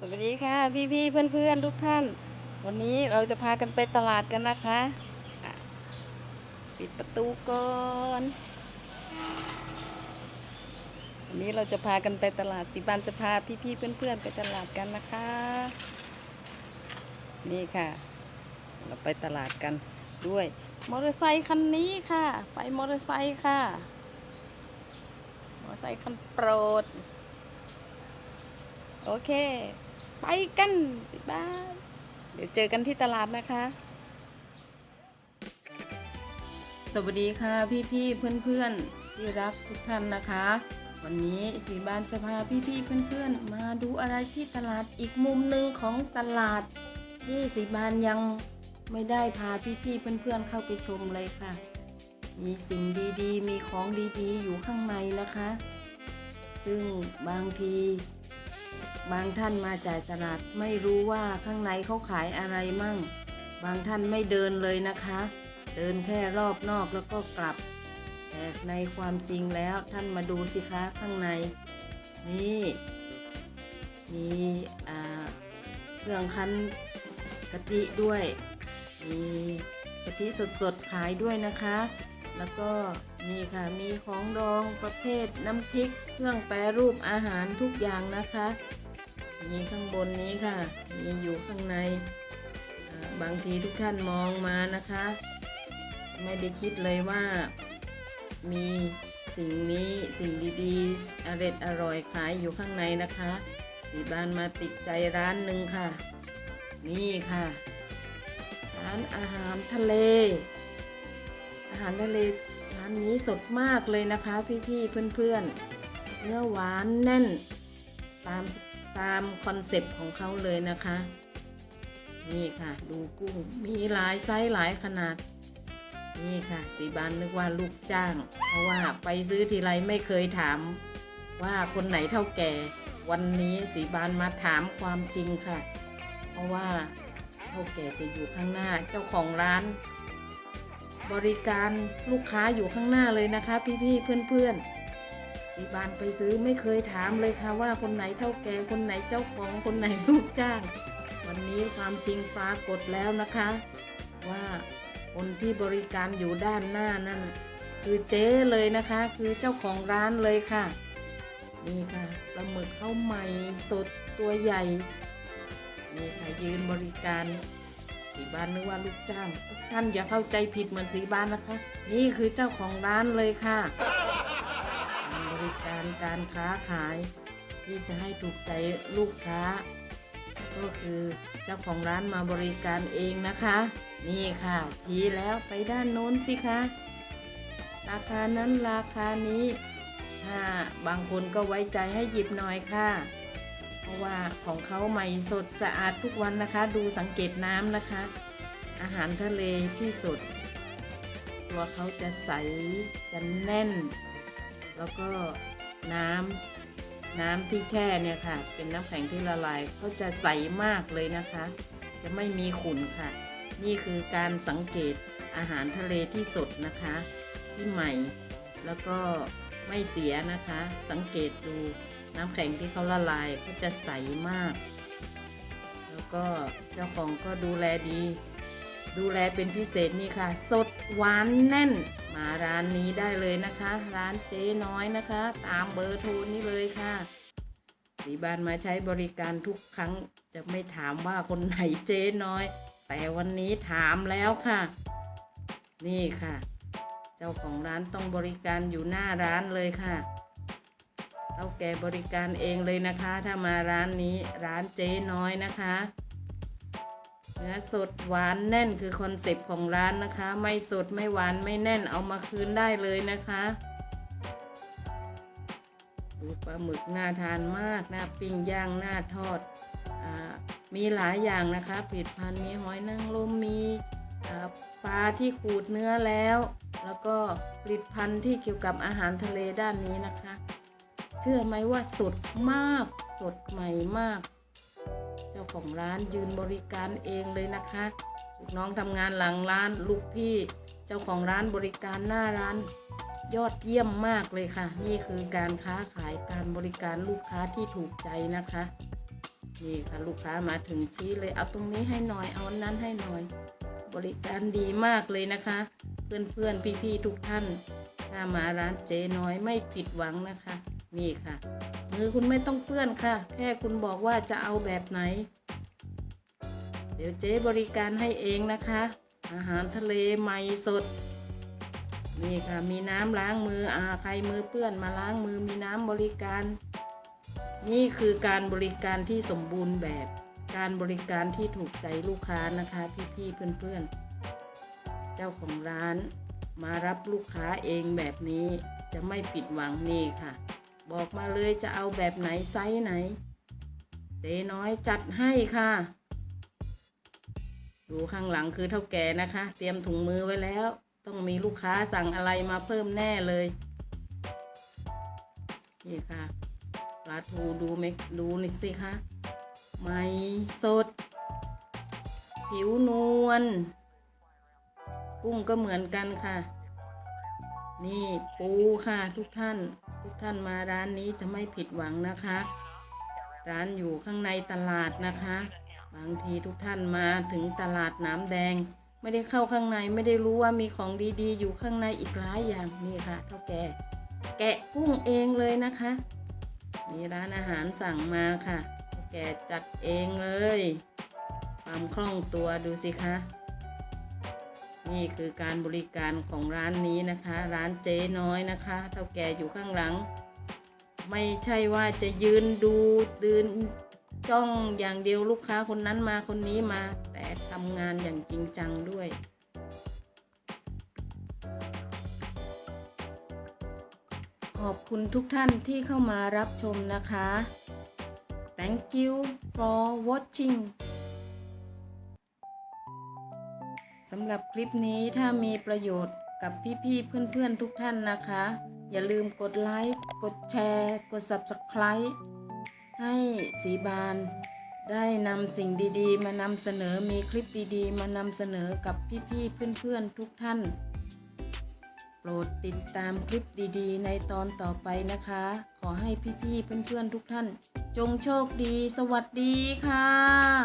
สวัสดีค่ะ พี่พี่เพื่อนเพื่อนๆทุกท่าน วันนี้เราจะพากันไปตลาดกันนะคะอะปิดประตูก่อนวันนี้เราจะพากันไปตลาดสิบันจะพาพี่พี่เพื่อนเพื่อนๆไปตลาดกันนะคะ นี่ค่ะ เราไปตลาดกันด้วยมอเตอร์ไซคันนี้ค่ะ ไปมอเตอร์ไซค์ค่ะมอเตอร์ไซค์คันโปรด โอเค ไปกันบ๊ายบายเดี๋ยวเจอกันที่ตลาดนะคะ สวัสดีค่ะพี่พี่เพื่อนเพื่อนๆที่รักทุกท่านนะคะ วันนี้สีบานจะพาพี่พี่เพื่อนเพื่อนๆ มาดูอะไรที่ตลาดอีกมุมหนึ่งของตลาด ที่สีบานยังไม่ได้พาพี่พี่เพื่อนเพื่อนๆ เข้าไปชมเลยค่ะ มีสิ่งดีๆ มีของดีๆ อยู่ข้างในนะคะ ซึ่งบางที บางท่านมาจ่ายตลาดไม่รู้ว่าข้างในเขาขายอะไรมั่ง บางท่านไม่เดินเลยนะคะ เดินแค่รอบนอกแล้วก็กลับ แต่ในความจริงแล้วท่านมาดูสิคะข้างใน นี่ มีเครื่องคั้นกะทิด้วย มีกะทิสดๆขายด้วยนะคะ แล้วก็นี่ค่ะมีของดองประเภทน้ำพริก เครื่องแปรรูปอาหารทุกอย่างนะคะ มีข้างบนนี้ค่ะ มีอยู่ข้างใน บางทีทุกท่านมองมานะคะ ไม่ได้คิดเลยว่า มีสิ่งนี้สิ่งดีๆอร่อยอร่อยขายอยู่ข้างในนะคะ สีบานมาติดใจร้านหนึ่งค่ะ นี่ค่ะ ร้านอาหารทะเล อาหารทะเลร้านนี้สดมากเลยนะคะ พี่ๆเพื่อนๆเนื้อหวานแน่นตาม ตามคอนเซปต์ของเขาเลยนะคะ นี่ค่ะ ดูกุ้งมีหลายไซส์หลายขนาด นี่ค่ะ สีบานนึกว่าลูกจ้าง เพราะว่าไปซื้อทีไรไม่เคยถาม ว่าคนไหนเท่าแก่ วันนี้สีบานมาถามความจริงค่ะ เพราะว่าเท่าแก่จะอยู่ข้างหน้าเจ้าของร้าน บริการลูกค้าอยู่ข้างหน้าเลยนะคะ พี่ๆเพื่อนๆ ที่บ้านไปซื้อไม่เคยถามเลยค่ะว่าคนไหนเท่าแก่คนไหนเจ้าของคนไหนลูกจ้าง วันนี้ความจริงปรากฏแล้วนะคะ ว่าคนที่บริการอยู่ด้านหน้านั่นคือเจ๊เลยนะคะ คือเจ้าของร้านเลยค่ะ นี่ค่ะปลาหมึกเข้าใหม่สดตัวใหญ่นี่ค่ะยืนบริการสีบ้านนึกว่าลูกจ้าง ท่านอย่าเข้าใจผิดเหมือนสีบ้านนะคะ นี่คือเจ้าของร้านเลยค่ะ ริการการค้าขาย ที่จะให้ถูกใจลูกค้า ก็คือเจ้าของร้านมาบริการเองนะคะ นี่ค่ะทีแล้วไปด้านโน้นสิคะราคานั้นราคานี้ถ้าบางคนก็ไว้ใจให้หยิบหน่อยค่ะ เพราะว่าของเขาใหม่สดสะอาดทุกวันนะคะ ดูสังเกตน้ำนะคะ อาหารทะเลที่สด ตัวเขาจะใสจะแน่น แล้วก็น้ำน้ำที่แช่เนี่ยค่ะ เป็นน้ำแข็งที่ละลายเขาจะใสมากเลยนะคะ จะไม่มีขุ่นค่ะ นี่คือการสังเกตอาหารทะเลที่สดนะคะ ที่ใหม่แล้วก็ไม่เสียนะคะ สังเกตดูน้ำแข็งที่เขาละลายเขาจะใสมาก แล้วก็เจ้าของก็ดูแลดี ดูแลเป็นพิเศษนี่ค่ะ สดหวานแน่นาร้านนี้ได้เลยนะคะ ร้านเจ๊น้อยนะคะ ตามเบอร์โทรนี้เลยค่ะสีบานมาใช้บริการทุกครั้งจะไม่ถามว่าคนไหนเจ๊น้อย แต่วันนี้ถามแล้วค่ะ นี่ค่ะ เจ้าของร้านต้องบริการอยู่หน้าร้านเลยค่ะเท่าแก่บริการเองเลยนะคะ ถ้ามาร้านนี้ร้านเจ๊น้อยนะคะ นื้อสดหวานแน่นคือคอนเซปต์ของร้านนะคะ ไม่สดไม่หวานไม่แน่นเอามาคืนได้เลยนะคะดูปลาหมึกน่าทานมากน่าปิ้งย่างน่าทอดอมีหลายอย่างนะคะผลิตภัณฑ์มีหอยนางรมมีปลาที่ขูดเนื้อแล้ว แล้วก็ผลิตภัณฑ์ที่เกี่ยวกับอาหารทะเลด้านนี้นะคะ เชื่อไหมว่าสดมากสดใหม่มาก เจ้าของร้านยืนบริการเองเลยนะคะลูกน้องทำงานหลังร้านลูกพี่ เจ้าของร้านบริการหน้าร้านยอดเยี่ยมมากเลยค่ะ นี่คือการค้าขายการบริการลูกค้าที่ถูกใจนะคะนี่ค่ะลูกค้ามาถึงชี้เลยเอาตรงนี้ให้หน่อยเอาอันนั้นให้หน่อย บริการดีมากเลยนะคะ เพื่อนๆพี่ๆทุกท่าน ถ้ามาร้านเจ๊น้อยไม่ผิดหวังนะคะ นี่ค่ะ มือคุณไม่ต้องเปื้อนค่ะ แค่คุณบอกว่าจะเอาแบบไหน เดี๋ยวเจ๊บริการให้เองนะคะ อาหารทะเลใหม่สด นี่ค่ะ มีน้ำล้างมืออาใครมือเปื้อนมาล้างมือมีน้ำบริการ นี่คือการบริการที่สมบูรณ์แบบ การบริการที่ถูกใจลูกค้านะคะ พี่ๆเพื่อนๆ เจ้าของร้านมารับลูกค้าเองแบบนี้จะไม่ผิดหวังนี่ค่ะ บอกมาเลยจะเอาแบบไหนไซส์ไหนเจ๊น้อยจัดให้ค่ะ ดูข้างหลังคือเท่าแก่นะคะ เตรียมถุงมือไว้แล้ว ต้องมีลูกค้าสั่งอะไรมาเพิ่มแน่เลย นี่ค่ะปลาทูดูไหมดูนี่สิคะไม่สด ผิวนวลกุ้งก็เหมือนกันค่ะ นี่ปูค่ะทุกท่าน ทุกท่านมาร้านนี้จะไม่ผิดหวังนะคะ ร้านอยู่ข้างในตลาดนะคะ บางทีทุกท่านมาถึงตลาดน้ำแดง ไม่ได้เข้าข้างในไม่ได้รู้ว่ามีของดีๆ อยู่ข้างในอีกหลายอย่างนี่ค่ะเท่าแก่แกะกุ้งเองเลยนะคะนี่ร้านอาหารสั่งมาค่ะ แกจัดเองเลย ความคล่องตัวดูสิคะ นี่คือการบริการของร้านนี้นะคะ ร้านเจ๊น้อยนะคะเท่าแก่อยู่ข้างหลัง ไม่ใช่ว่าจะยืนดูดืนจ้องอย่างเดียวลูกค้าคนนั้นมาคนนี้มา แต่ทำงานอย่างจริงจังด้วยขอบคุณทุกท่านที่เข้ามารับชมนะคะ thank you for watching สำหรับคลิปนี้ถ้ามีประโยชน์กับพี่ๆเพื่อนๆทุกท่านนะคะ อย่าลืมกดไลค์กดแชร์ กด Subscribe ให้สีบาน ได้นำสิ่งดีๆ มานำเสนอมีคลิปดีๆ มานำเสนอกับพี่ๆเพื่อนๆทุกท่าน โปรดติดตามคลิปดีๆ ในตอนต่อไปนะคะ ขอให้พี่ๆเพื่อนๆทุกท่าน จงโชคดี สวัสดีค่ะ